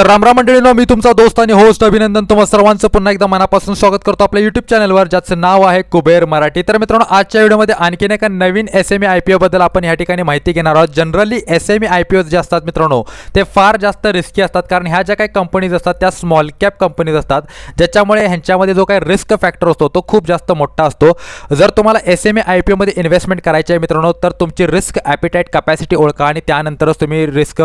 तर रामराम मंडळीनो मी तुमचा दोस्त आणि होस्ट अभिनंदन तुम्हा सर्वांचं पुन्हा एकदा मनापासून स्वागत करतो आपल्या युट्यूब चॅनलवर ज्याचं नाव आहे कुबेर मराठी. तर मित्रांनो आजच्या व्हिडिओमध्ये आणखीन एका नवीन एस एम आय पी ओबद्दल आपण या ठिकाणी माहिती घेणार आहोत. Generally S M I P O जे असतात मित्रांनो ते फार जास्त रिस्की असतात कारण ह्या ज्या काही कंपनीज असतात त्या स्मॉल कॅप कंपनीज असतात ज्याच्यामुळे ह्यांच्यामध्ये जो काही रिस्क फॅक्टर असतो तो खूप जास्त मोठा असतो. जर तुम्हाला एस एम आय पी ओमध्ये इन्व्हेस्टमेंट करायची आहे मित्रांनो तर तुमची रिस्क ॲपिटाईट कपॅसिटी ओळखा आणि त्यानंतरच तुम्ही रिस्क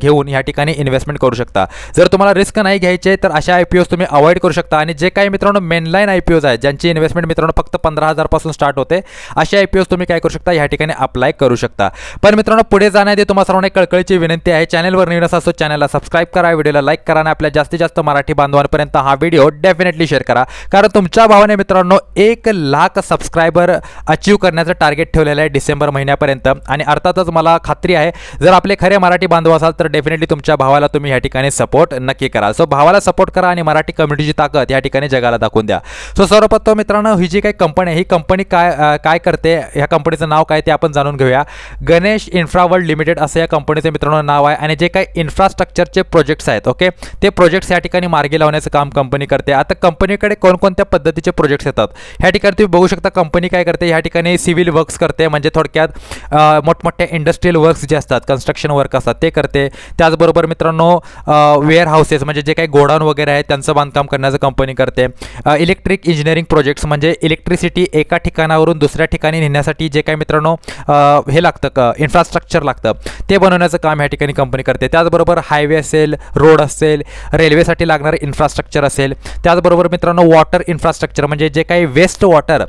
घेऊन ह्या ठिकाणी इन्व्हेस्टमेंट करू शकता. जर तुम्हाला रिस्क नाही घ्यायचे तर अशा आय पी ओज तुम्ही अवॉइड करू शकता. आणि जे काही मित्रांनो मेनलाईन आय पी ओज आहेत ज्यांची इन्व्हेस्टमेंट मित्रांनो फक्त पंधरा हजारपासून स्टार्ट होते अशा आय पी ओज तुम्ही काय करू शकता? या ठिकाणी अप्लाय करू शकता. पण मित्रांनो पुढे जाण्याआधी तुम्हाला सर्वांना एक कळकळीची विनंती आहे. चॅनलवर नवीन असतो चॅनलला सबस्क्राईब करा. व्हिडिओला लाईक करा आणि आपल्या जास्तीत जास्त मराठी बांधवांपर्यंत हा व्हिडिओ डेफिनेटली शेअर करा. कारण तुमच्या भावाने मित्रांनो एक लाख सबस्क्रायबर अचीव करण्याचं टार्गेट ठेवलेलं आहे डिसेंबर महिन्यापर्यंत. आणि अर्थातच मला खात्री आहे जर आपले खरे मराठी बांधव असाल तर डेफिनेटली तुमच्या भावाला तुम्ही या ठिकाणी सपोर्ट नक्की करा. सो भावाला सपोर्ट करा आणि मराठी कम्युनिटीची ताकद या ठिकाणी जगाला दाखवून द्या. सो सर्वप्रथम मित्रांनो ही जी काही कंपनी आहे ही कंपनी काय काय करते ह्या कंपनीचं नाव काय ते आपण जाणून घेऊया. गणेश इन्फ्रा वर्ल्ड लिमिटेड असं या कंपनीचं मित्रांनो नाव आहे आणि जे काही इन्फ्रास्ट्रक्चरचे प्रोजेक्ट्स आहेत ओके ते प्रोजेक्ट्स या ठिकाणी मार्गी लावण्याचं काम कंपनी करते. आता कंपनीकडे कोणकोणत्या पद्धतीचे प्रोजेक्ट्स येतात? ह्या ठिकाणी तुम्ही बघू शकता कंपनी काय करते? ह्या ठिकाणी सिव्हिल वर्क्स करते म्हणजे थोडक्यात मोठमोठ्या इंडस्ट्रियल वर्क्स जे असतात कन्स्ट्रक्शन वर्क असतात ते करते. त्याचबरोबर मित्रांनो वेअर हाऊसेस म्हणजे जे काही गोडाऊन वगैरे आहे त्यांचं बांधकाम करण्याचं कंपनी करते. इलेक्ट्रिक इंजिनिअरिंग प्रोजेक्ट्स म्हणजे इलेक्ट्रिसिटी एका ठिकाणावरून दुसऱ्या ठिकाणी नेण्यासाठी जे काही मित्रांनो हे लागतं इन्फ्रास्ट्रक्चर लागतं ते बनवण्याचं काम ह्या ठिकाणी कंपनी करते. त्याचबरोबर हायवे असेल रोड असेल रेल्वेसाठी लागणारं इन्फ्रास्ट्रक्चर असेल त्याचबरोबर मित्रांनो वॉटर इन्फ्रास्ट्रक्चर म्हणजे जे काही वेस्ट वॉटर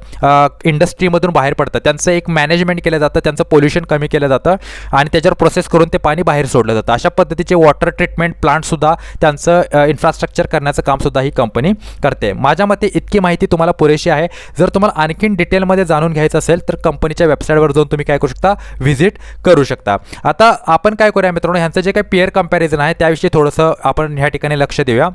इंडस्ट्रीमधून बाहेर पडतं. त्यांचं एक मॅनेजमेंट केलं जातं त्यांचं पोल्युशन कमी केलं जातं आणि त्याच्यावर प्रोसेस करून ते पाणी बाहेर सोडलं जातं. अशा पद्धतीचे वॉटर ट्रीटमेंट सुद्धा त्यांचं इन्फ्रास्ट्रक्चर करण्याचं कामसुद्धा ही कंपनी करते. माझ्या मते इतकी माहिती तुम्हाला पुरेशी आहे. जर तुम्हाला आणखीन डिटेलमध्ये जाणून घ्यायचं असेल तर कंपनीच्या वेबसाईटवर जाऊन तुम्ही काय करू शकता? व्हिजिट करू शकता. आता आपण काय करूया मित्रांनो? ह्यांचं जे काही पेअर कंपॅरिझन आहे त्याविषयी थोडंसं आपण ह्या ठिकाणी लक्ष देऊया.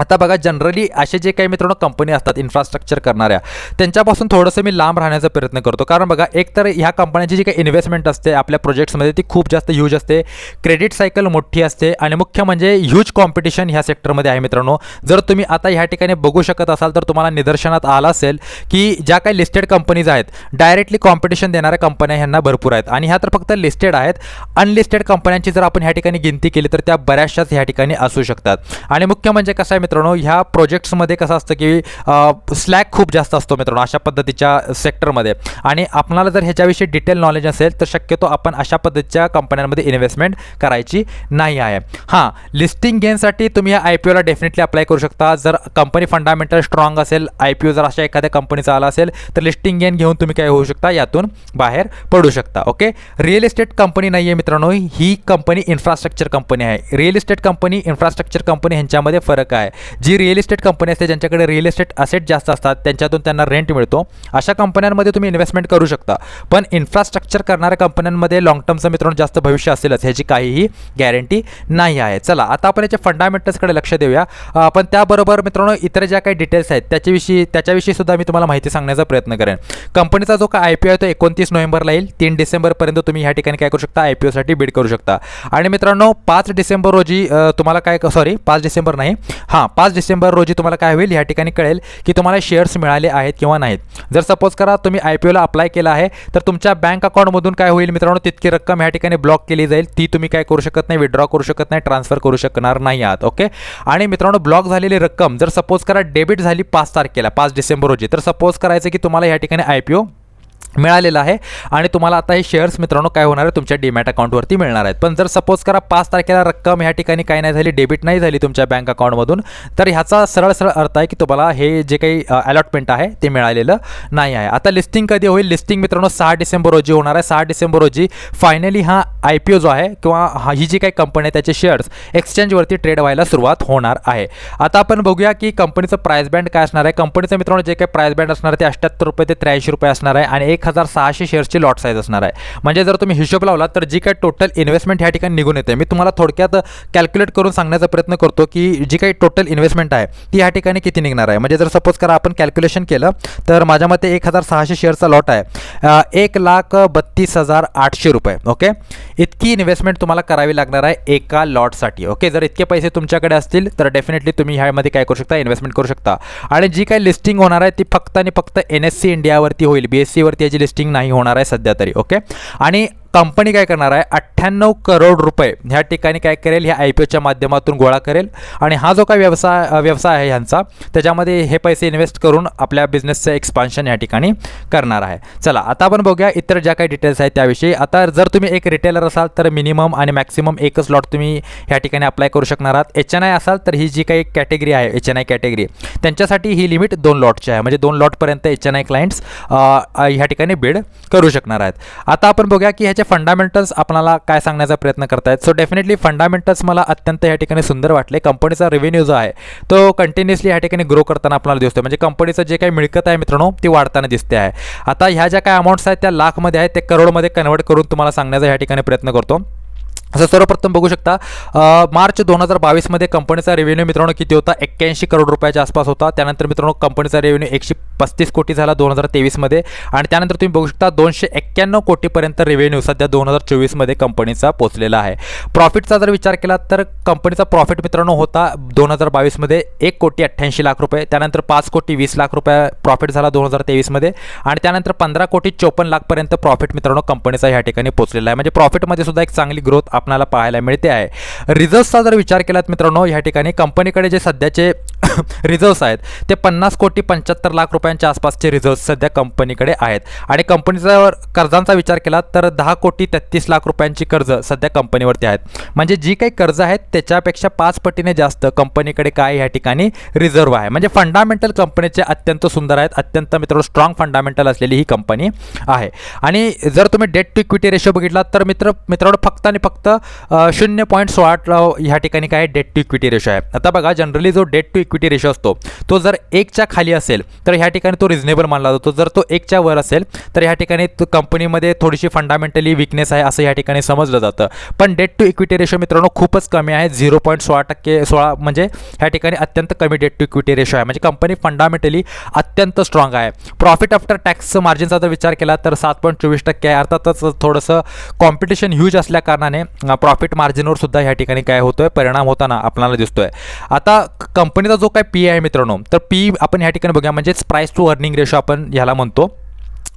आता बघा जनरली असे जे काही मित्रांनो कंपनी असतात इन्फ्रास्ट्रक्चर करणाऱ्या त्यांच्यापासून थोडंसं मी लांब राहण्याचा प्रयत्न करतो. कारण बघा एक तर ह्या कंपन्यांची जी काही इन्व्हेस्टमेंट असते आपल्या प्रोजेक्ट्समध्ये ती खूप जास्त ह्यूज असते. क्रेडिट सायकल मोठी असते आणि मुख्य म्हणजे ह्यूज कॉम्पिटिशन ह्या सेक्टरमध्ये आहे मित्रांनो. जर तुम्ही आता ह्या ठिकाणी बघू शकत असाल तर तुम्हाला निदर्शनात आलं असेल की ज्या काही लिस्टेड कंपनीज आहेत डायरेक्टली कॉम्पिटिशन देणाऱ्या कंपन्या ह्यांना भरपूर आहेत. आणि ह्या तर फक्त लिस्टेड आहेत. अनलिस्टेड कंपन्यांची जर आपण ह्या ठिकाणी गिनती केली तर त्या बऱ्याचशाच ह्या ठिकाणी असू शकतात. आणि मुख्य म्हणजे कसं आहे मित्रांनो ह्या प्रोजेक्ट्समध्ये कसं असतं की स्लॅक खूप जास्त असतो मित्रांनो अशा पद्धतीच्या सेक्टरमध्ये आणि आपणाला जर ह्याच्याविषयी डिटेल नॉलेज असेल तर शक्यतो आपण अशा पद्धतीच्या कंपन्यांमध्ये इन्व्हेस्टमेंट करायची नाही आहे. हां लिस्टिंग गेनसाठी तुम्ही या आय पी ओला डेफिनेटली अप्लाय करू शकता. जर कंपनी फंडामेंटल स्ट्रॉंग असेल आय पी ओ जर अशा एखाद्या कंपनीचा आला असेल तर लिस्टिंग गेन घेऊन तुम्ही काय होऊ शकता? यातून बाहेर पडू शकता ओके रिअल इस्टेट कंपनी नाही आहे मित्रांनो ही कंपनी इन्फ्रास्ट्रक्चर कंपनी आहे. Real estate company infrastructure company ह्यांच्यामध्ये फरक आहे. जी रिअल इस्टेट कंपनी असते ज्यांच्याकडे रिअल इस्टेट असेट जास्त असतात त्यांच्यातून त्यांना रेंट मिळतो. अशा कंपन्यांमध्ये तुम्ही इन्व्हेस्टमेंट करू शकता. पण इन्फ्रास्ट्रक्चर करणाऱ्या कंपन्यांमध्ये लॉंग टर्मचं मित्रांनो जास्त भविष्य असेलच ह्याची काहीही गॅरंटी नाही आहे. चला आता आपण याच्या फंडामेंटल्सकडे लक्ष देऊया. पण त्याबरोबर मित्रांनो इतर ज्या काही डिटेल्स आहेत त्याच्याविषयी त्याच्याविषयी सुद्धा मी तुम्हाला माहिती सांगण्याचा प्रयत्न करेन. कंपनीचा जो काय आय पी ओ आहे तो एकोणतीस नोव्हेंबरला येईल. तीन डिसेंबरपर्यंत तुम्ही ह्या ठिकाणी काय करू शकता? आय पी ओसाठी बीड करू शकता. आणि मित्रांनो पाच डिसेंबर रोजी तुम्हाला काय सॉरी पाच डिसेंबर नाही. हां पाच डिसेंबर रोजी तुम्हाला काय होईल? ह्या ठिकाणी कळेल की तुम्हाला शेअर्स मिळाले आहेत किंवा नाहीत. जर सपोज करा तुम्ही आय पी ओला अप्लाय केला आहे तर तुमच्या बँक अकाउंटमधून काय होईल मित्रांनो? तितकी रक्कम ह्या ठिकाणी ब्लॉक केली जाईल. ती तुम्ही काय करू शकत नाही विड्रॉ करू शकत नाही ट्रान्सफर करू शकणार नाही आहात ओके आणि मित्रांनो ब्लॉक झालेली रक्कम जर सपोज करा डेबिट झाली पाच तारखेला पाच डिसेंबर रोजी तर सपोज करायचं की तुम्हाला या ठिकाणी आय पी ओ मिळालेलं आहे. आणि तुम्हाला आता हे शेअर्स मित्रांनो काय होणार आहे? तुमच्या डीमॅट अकाउंटवरती मिळणार आहेत. पण जर सपोज करा पाच तारखेला रक्कम ह्या ठिकाणी काय नाही झाली डेबिट नाही झाली तुमच्या बँक अकाउंटमधून तर ह्याचा सरळ सरळ अर्थ आहे की तुम्हाला हे जे काही अलॉटमेंट आहे ते मिळालेलं नाही आहे. आता लिस्टिंग कधी होईल? लिस्टिंग मित्रांनो सहा डिसेंबर रोजी होणार आहे. सहा डिसेंबर रोजी फायनली हा आय पी ओ जो आहे किंवा हा ही जी काही कंपनी आहे त्याचे शेअर्स एक्सचेंजवरती ट्रेड व्हायला सुरुवात होणार आहे. आता आपण बघूया की कंपनीचं प्राईस बँड काय असणार आहे? कंपनीचं मित्रांनो जे काही प्राईस बँड असणार आहे ते अठ्ठ्याहत्तर रुपये ते त्र्याऐंशी रुपये असणार आहे. आणि एक एक हजार सहाशे शेअर्सची लॉट साईज असणार आहे. म्हणजे जर तुम्ही हिशोब लावला तर जी काही टोटल इन्व्हेस्टमेंट ह्या ठिकाणी निघून येते. मी तुम्हाला थोडक्यात कॅल्क्युलेट करून सांगण्याचा प्रयत्न करतो की जी काही टोटल इन्व्हेस्टमेंट आहे ती ह्या ठिकाणी किती निघणार आहे. म्हणजे जर सपोज करा आपण कॅल्क्युलेशन केलं तर माझ्या मते एक हजार सहाशे शेअरचा लॉट आहे. एक लाख बत्तीस हजार आठशे रुपये ओके इतकी इन्व्हेस्टमेंट तुम्हाला करावी लागणार आहे एका लॉटसाठी ओके जर इतके पैसे तुमच्याकडे असतील तर डेफिनेटली तुम्ही ह्यामध्ये काय करू शकता? इन्व्हेस्टमेंट करू शकता. आणि जी काही लिस्टिंग होणार आहे ती फक्त आणि फक्त एन एस सी इंडियावरती होईल बी एस सीवरती त्याची लिस्टिंग नाही होणार आहे सध्या तरी ओके आणि कंपनी काय करणार आहे? अठ्ठ्याण्णव करोड रुपये ह्या ठिकाणी काय करेल? ह्या आय पी ओच्या माध्यमातून गोळा करेल. आणि हा जो काय व्यवसाय व्यवसाय आहे ह्यांचा त्याच्यामध्ये हे पैसे इन्व्हेस्ट करून आपल्या बिझनेसचं एक्सपान्शन या ठिकाणी करणार आहे. चला आता आपण बघूया इतर ज्या काही डिटेल्स आहेत त्याविषयी. आता जर तुम्ही एक रिटेलर असाल तर मिनिमम आणि मॅक्सिमम एकच लॉट तुम्ही ह्या ठिकाणी अप्लाय करू शकणार आहात. एच एन आय असाल तर ही जी काही कॅटेगरी आहे एच एन आय कॅटेगरी त्यांच्यासाठी ही लिमिट दोन लॉटची आहे. म्हणजे दोन लॉटपर्यंत एच एन आय क्लायंट्स ह्या ठिकाणी बिड करू शकणार आहेत. आता आपण बघूया की ह्याचे फंडामेंटल्स आपल्याला काय सांगण्याचा प्रयत्न करतायत? सो डेफिनेटली फंडामेंटल्स मला अत्यंत या ठिकाणी सुंदर वाटले. कंपनीचा रेव्हेन्यू जो आहे तो कंटिन्युअसली या ठिकाणी ग्रो करताना आपल्याला दिसतो म्हणजे कंपनीचं जे काही मिळकत आहे मित्रांनो ती वाढताना दिसते आहे. आता ह्या ज्या काही अमाऊंट्स आहेत त्या लाखमध्ये आहेत ते करोडमध्ये कन्वर्ट करून तुम्हाला सांगण्याचा या ठिकाणी प्रयत्न करतो. असं सर्वप्रथम बघू शकता मार्च दोन हजार बावीसमध्ये कंपनीचा रेव्हेन्यू मित्रांनो किती होता? एक्क्याऐंशी करोड रुपयाच्या आसपास होता. त्यानंतर मित्रांनो कंपनीचा रेव्हेन्यू एकशे पस्तीस कोटी झाला दोन हजार तेवीसमध्ये. आणि त्यानंतर तुम्ही बघू शकता दोनशे एक्क्याण्णव कोटीपर्यंत रेव्हेन्यू सध्या दोन हजार चोवीसमध्ये कंपनीचा पोचलेला आहे. प्रॉफिटचा जर विचार केला तर कंपनीचा प्रॉफिट मित्रांनो होता दोन हजार बावीसमध्ये एक कोटी अठ्ठ्याऐंशी लाख रुपये. त्यानंतर पाच कोटी वीस लाख रुपये प्रॉफिट झाला दोन हजार तेवीसमध्ये. आणि त्यानंतर पंधरा कोटी चोपन्न लाखपर्यंत प्रॉफिट मित्रांनो कंपनीचा ह्या ठिकाणी पोचलेला आहे. म्हणजे प्रॉफिटमध्ये सुद्धा एक चांगली ग्रोथ आपल्याला पाहायला मिळते आहे. रिझर्व्सचा जर विचार केलात मित्रांनो ह्या ठिकाणी कंपनीकडे जे सध्याचे रिझर्व्स आहेत. ते पन्नास कोटी पंच्याहत्तर लाख रुपयांच्या आसपासचे रिझर्व्स सध्या कंपनीकडे आहेत. आणि कंपनीचा कर्जांचा विचार केला तर दहा कोटी तेहतीस लाख रुपयांची कर्ज सध्या कंपनीवरती आहेत. म्हणजे जी काही कर्ज आहेत त्याच्यापेक्षा पाच पटीने जास्त कंपनीकडे काय ह्या ठिकाणी रिझर्व्ह आहे. म्हणजे फंडामेंटल कंपनीचे अत्यंत सुंदर आहेत. अत्यंत मित्रांनो स्ट्रॉंग फंडामेंटल असलेली ही कंपनी आहे. आणि जर तुम्ही डेट टू इक्विटी रेशो बघितला तर मित्र मित्रांनो फक्त आणि फक्त शून्य पॉईंट सोळा ह्या ठिकाणी काय डेट टू इक्विटी रेशो आहे. आता बघा जनरली जो डेट टू इक्विटी रेशो असतो. तो जर एकच्या खाली असेल तर ह्या ठिकाणी तो रिझनेबल मानला जातो. जर तो एकच्या वर असेल तर ह्या ठिकाणी कंपनीमध्ये थोडीशी फंडामेंटली विकनेस आहे असं ह्या ठिकाणी समजलं जातं. पण डेट टू इक्विटी रेशो मित्रांनो खूपच कमी आहे. झिरो पॉईंट सोळा टक्के सोळा म्हणजे ह्या ठिकाणी अत्यंत कमी डेट टू इक्विटी रेशो आहे. म्हणजे कंपनी फंडामेंटली अत्यंत स्ट्रॉंग आहे. प्रॉफिट आफ्टर टॅक्स मार्जिनचा जर विचार केला तर सात पॉईंट चोवीस टक्के आहे. अर्थातच थोडंसं कॉम्पिटिशन ह्यूज असल्या कारणाने प्रॉफिट मार्जिनवर सुद्धा ह्या ठिकाणी काय होतोय? परिणाम होताना आपल्याला दिसतोय. आता कंपनीचा जो काय पी आहे मित्रांनो? तर पी आपण ह्या ठिकाणी बघूया. म्हणजेच प्राईस टू अर्निंग रेशो आपण ह्याला म्हणतो.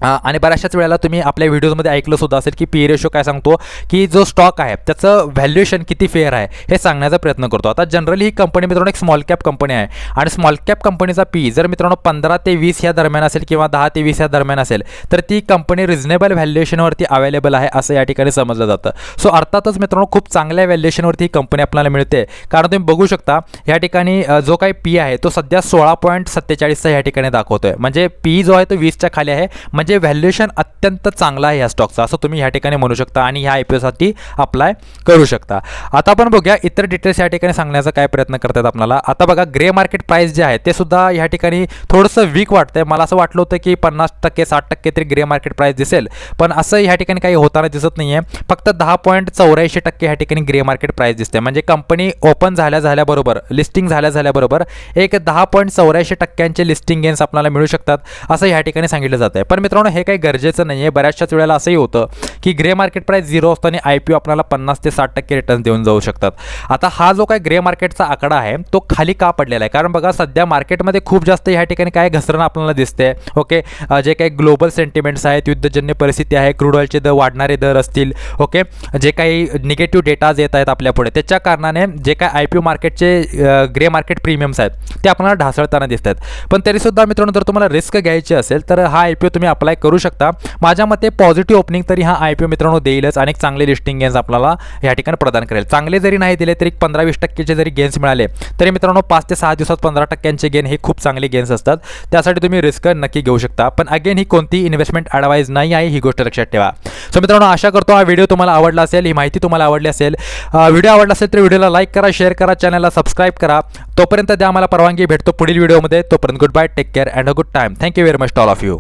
आणि बऱ्याचशाच वेळेला तुम्ही आपल्या व्हिडिओजमध्ये ऐकलं सुद्धा असेल की पी रेशो काय सांगतो की जो स्टॉक आहे त्याचं व्हॅल्युएशन किती फेअर आहे हे सांगण्याचा प्रयत्न करतो. आता जनरली ही कंपनी मित्रांनो एक स्मॉल कॅप कंपनी आहे. आणि स्मॉल कॅप कंपनीचा पी जर मित्रांनो पंधरा ते वीस या दरम्यान असेल किंवा दहा ते वीस या दरम्यान असेल तर ती कंपनी रिझनेबल व्हॅल्युएशनवरती अवेलेबल आहे असं या ठिकाणी समजलं जातं. सो अर्थातच मित्रांनो खूप चांगल्या व्हॅल्युएशनवरती ही कंपनी आपल्याला मिळते. कारण तुम्ही बघू शकता या ठिकाणी जो काही पी आहे तो सध्या सोळा पॉईंट सत्तेचाळीसचा या ठिकाणी दाखवतो आहे म्हणजे पी जो आहे तो वीसच्या खाली आहे. म्हणजे म्हणजे व्हॅल्युएशन अत्यंत चांगला आहे या स्टॉकचा असं तुम्ही ह्या ठिकाणी म्हणू शकता आणि ह्या आय पी ओसाठी अप्लाय करू शकता. आता आपण बघूया इतर डिटेल्स या ठिकाणी सांगण्याचा काय प्रयत्न करतात आपल्याला. आता बघा ग्रे मार्केट प्राईस जे आहे ते सुद्धा ह्या ठिकाणी थोडंसं वीक वाटतंय. मला असं वाटलं होतं की पन्नास टक्के साठ टक्के तरी ग्रे मार्केट प्राईस दिसेल. पण असं ह्या ठिकाणी काही होताना दिसत नाही आहे फक्त दहा पॉईंट चौऱ्याऐंशी टक्के ह्या ठिकाणी ग्रे मार्केट प्राईस दिसते म्हणजे कंपनी ओपन झाल्या झाल्याबरोबर लिस्टिंग झाल्या झाल्याबरोबर एक दहा पॉईंट चौऱ्याऐंशी टक्क्यांचे लिस्टिंग गेन्स आपल्याला मिळू शकतात असं ह्या ठिकाणी सांगितलं जातं आहे पण मित्रांनो हे काही गरजेचं नाही आहे बऱ्याचशाच वेळेला असंही होतं की ग्रे मार्केट प्राईस झिरो असतो आणि आय पी आपल्याला पन्नास ते साठ टक्के रिटर्न देऊन जाऊ शकतात. आता हा जो काय ग्रे मार्केटचा आकडा आहे तो खाली का पडलेला आहे? कारण बघा सध्या मार्केटमध्ये खूप जास्त ह्या ठिकाणी काय घसरण आपल्याला दिसते ओके? जे काही ग्लोबल सेंटिमेंट्स आहेत युद्धजन्य परिस्थिती आहे क्रूड ऑइलचे दर वाढणारे दर असतील ओके? जे काही निगेटिव्ह डेटाज येत आहेत आपल्या पुढे त्याच्या कारणाने जे काय आय पी ओ मार्केटचे ग्रे मार्केट प्रीमियम्स आहेत ते आपल्याला ढासळताना दिसत आहेत. पण तरीसुद्धा मित्रांनो जर तुम्हाला रिस्क घ्यायची असेल तर हा आय पी ओ तुम्ही अप्लाय करू शकता. माझ्या मते पॉझिटिव्ह ओपनिंग तरी हा आय पी ओ मित्रांनो देईलच आणि एक चांगले लिस्टिंग गेन्स आपल्याला या ठिकाणी प्रदान करेल. चांगले जरी नाही दिले तरी पंधरा वीस टक्केचे जरी गेन्स मिळाले तरी मित्रांनो पाच ते सहा दिवसात पंधरा टक्क्यांचे गेन हे खूप चांगले गेन्स असतात. त्यासाठी तुम्ही रिस्क नक्की घेऊ शकता. पण अगेन ही कोणती इन्व्हेस्टमेंट ॲडवाईज नाही आहे ही गोष्ट लक्षात ठेवा. सो मित्रांनो आशा करतो हा व्हिडिओ तुम्हाला आवडला असेल ही माहिती तुम्हाला आवडली असेल. व्हिडिओ आवडला असेल तर व्हिडिओला लाईक करा शेअर करा चॅनलला सबस्क्राईब करा. तोपर्यंत द्या मला परवानगी. भेटतो पुढील व्हिडिओमध्ये तोपर्यंत good bye take care and a good time thank you very much all of you